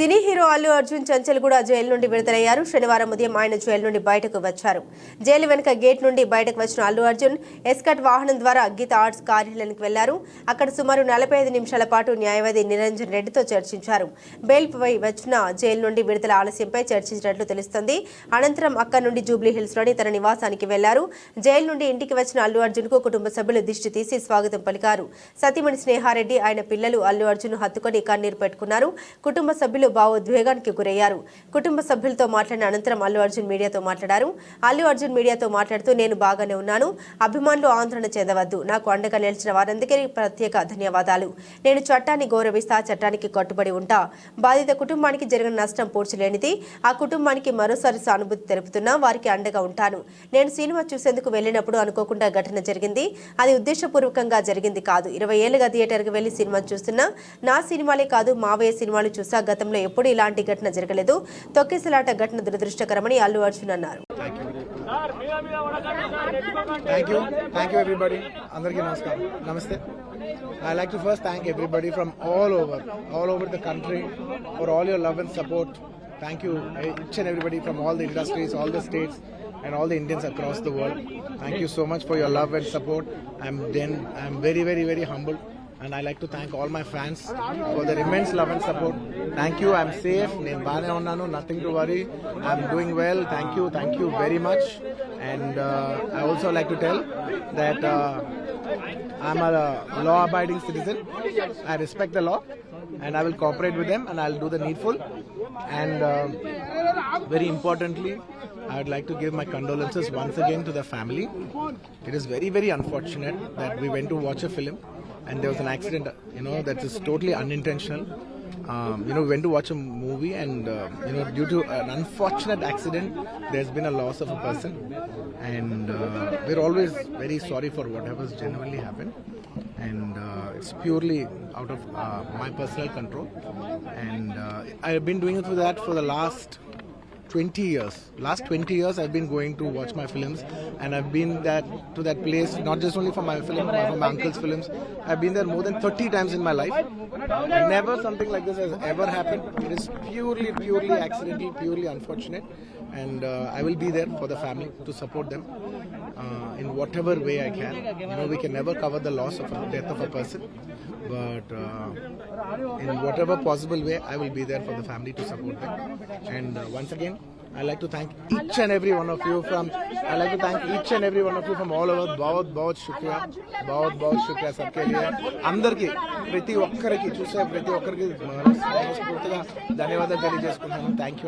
సినీ hero Allu Arjun Chanchalguda jail నుండి విడుదలయ్యారు. శనివారం ఉదయం ఆయన జైలు నుండి బయటకు వచ్చారు. జైలు వెనుక గేట్ నుండి బయటకు వచ్చిన అల్లు అర్జున్ ఎస్కట్ వాహనం ద్వారా గీత ఆర్ట్స్ కార్యాలయానికి వెళ్ళారు. అక్కడ సుమారు నలభై ఐదు నిమిషాల పాటు న్యాయవాది నిరంజన్ రెడ్డితో చర్చించారు. బెయిల్పై వచ్చిన జైలు నుండి విడుదల ఆలస్యంపై చర్చించినట్లు తెలుస్తోంది. అనంతరం అక్కడి నుండి జూబ్లీ హిల్స్లోని తన నివాసానికి వెళ్ళారు. జైలు నుండి ఇంటికి వచ్చిన అల్లు అర్జున్కు కుటుంబ సభ్యులు దిష్టి తీసి స్వాగతం పలికారు. సతీమణి స్నేహారెడ్డి ఆయన పిల్లలు అల్లు అర్జున్ హత్తుకొని కన్నీరు పెట్టుకున్నారు. కుటుంబ సభ్యులు భావోద్వేగానికి గురయ్యారు. కుటుంబ సభ్యులతో మాట్లాడిన అనంతరం అల్లు అర్జున్ మీడియాతో మాట్లాడారు. అల్లు అర్జున్ మీడియాతో మాట్లాడుతూ నేను బాగానే ఉన్నాను. అభిమానులు ఆందోళన చెందవద్దు. నాకు అండగా నిలిచిన వారందరికీ ప్రత్యేక ధన్యవాదాలు. నేను చట్టాన్ని గౌరవిస్తా చట్టానికి కట్టుబడి ఉంటా. బాధిత కుటుంబానికి జరిగిన నష్టం పూడ్చలేనిది. ఆ కుటుంబానికి మరోసారి సానుభూతి తెలుపుతున్నా వారికి అండగా ఉంటాను. నేను సినిమా చూసేందుకు వెళ్ళినప్పుడు అనుకోకుండా ఘటన జరిగింది. అది ఉద్దేశపూర్వకంగా జరిగింది కాదు. ఇరవై ఏళ్ళుగా థియేటర్కి వెళ్ళి సినిమా చూస్తున్నా. నా సినిమాలే కాదు మావయ్య సినిమాలు చూసా గతంలో ఎప్పుడూ ఇలాంటి ఘటన జరగలేదు. తొక్కిసలాట ఘటన దురదృష్టకరమని అల్లు అర్జున్ అన్నారు. Thank you thank you everybody అందరికీ నమస్కారం. నమస్తే. I like to first thank everybody from all over all over the country for all your love and support thank you each and everybody from all the industries all the states and all the Indians across the world. Thank you so much for your love and support. I'm then I'm very very very humbled and I like to thank all my fans for their immense love and support. Thank you. I'm safe. నేను బాగానే ఉన్నాను nothing to worry I'm doing well thank you thank you very much and I also like to tell that I'm a law abiding citizen. I respect the law and I will cooperate with them and I'll do the needful. And uh, very importantly, I would like to give my condolences once again to the family. It is very, very unfortunate that we went to watch a film and there was an accident, you know, that is totally unintentional. Um, you know, we went to watch a movie and, uh, you know, due to an unfortunate accident, there's been a loss of a person. And uh, we're always very sorry for whatever's genuinely happened. And uh, it's purely out of uh, my personal control. And uh, I've been doing it for that for the last 20 years. Last 20 years, I've been going to watch my films, and I've been that to that place not just only for my film, but for my uncle's films. I've been there more than 30 times in my life. Never something like this has ever happened. It is purely, purely accidental, purely unfortunate, and uh, I will be there for the family to support them. Uh, in whatever way I can. You know, we can never cover the loss of a death of a person, but uh, in whatever possible way, I will be there for the family to support them. And uh, once again, I like to thank each and every one of you from. I like to thank each and every one of you from all over. बहुत बहुत शुक्रिया बहुत बहुत शुक्रिया सबके लिए అందరికీ ప్రతి ఒక్కరికి చూసే ప్రతి ఒక్కరికి మనస్ఫూర్తిగా ధన్యవాదాలు తెలియజేసుకుంటున్నాను థ్యాంక్ యూ